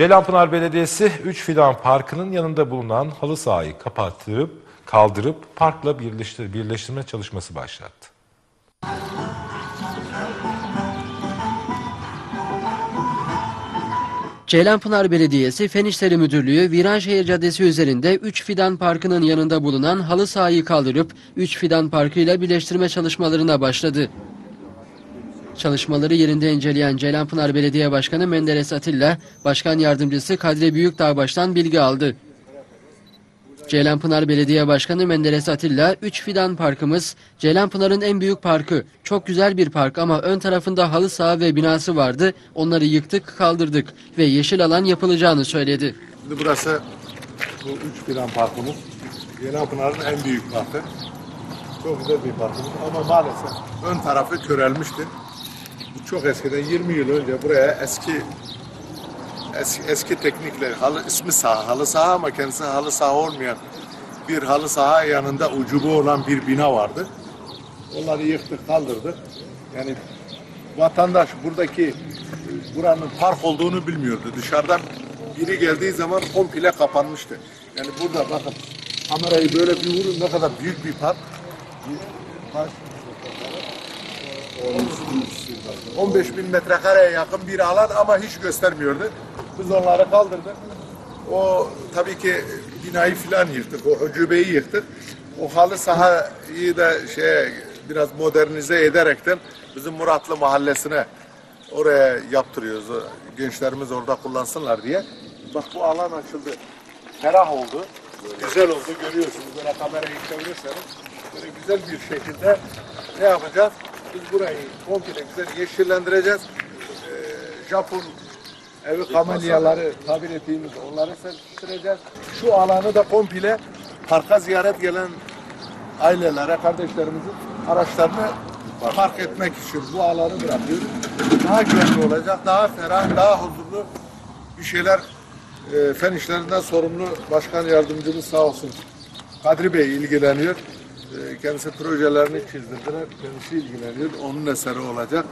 Ceylanpınar Belediyesi 3 Fidan Parkı'nın yanında bulunan halı sahayı kapatıp kaldırıp parkla birleştir birleştirme çalışması başlattı. Ceylanpınar Belediyesi Fen İşleri Müdürlüğü Viranşehir Caddesi üzerinde 3 Fidan Parkı'nın yanında bulunan halı sahayı kaldırıp 3 Fidan Parkı ile birleştirme çalışmalarına başladı. Çalışmaları yerinde inceleyen Ceylanpınar Belediye Başkanı Menderes Atilla, Başkan Yardımcısı Kadri Büyükdağbaş'tan bilgi aldı. Ceylanpınar Belediye Başkanı Menderes Atilla, 3 Fidan Parkımız, Ceylanpınar'ın en büyük parkı. Çok güzel bir park ama ön tarafında halı saha ve binası vardı. Onları yıktık, kaldırdık ve yeşil alan yapılacağını söyledi. Şimdi burası bu üç plan parkımız. Yelenpınar'ın en büyük parkı. Çok güzel bir parkımız ama maalesef ön tarafı körelmişti. Çok eskiden 20 yıl önce buraya eski eski, eski teknikle halı ismi saha, halı saha ama kendisi halı saha olmayan bir halı saha yanında ucubu olan bir bina vardı. Onları yıktık, kaldırdık. Yani vatandaş buradaki buranın park olduğunu bilmiyordu. Dışarıdan biri geldiği zaman komple kapanmıştı. Yani burada bakın kamerayı böyle bir vurun ne kadar büyük bir park. Bir park. 15 bin metrekareye yakın bir alan ama hiç göstermiyordu. Biz onları kaldırdık. O tabii ki binayı filan yıktık. O ucubeyi yıktık. O halı sahayı da şey biraz modernize ederekten bizim Muratlı mahallesine oraya yaptırıyoruz. Gençlerimiz orada kullansınlar diye. Bak bu alan açıldı. Ferah oldu. Güzel oldu. Görüyorsunuz. Böyle kamerayı çevirirseniz böyle güzel bir şekilde ne yapacağız? Biz burayı komple güzel yeşillendireceğiz. Ee, Japon evi kamelyaları tabir ettiğimiz onları serpiştireceğiz. Şu alanı da komple parka ziyaret gelen ailelere, kardeşlerimizin araçlarını park etmek için bu alanı bırakıyoruz. Daha güvenli olacak, daha ferah, daha huzurlu bir şeyler e, fen işlerinden sorumlu başkan yardımcımız sağ olsun Kadri Bey ilgileniyor. E, kendisi projelerini çizdirdiler. Kendisi ilgileniyor. Onun eseri olacak.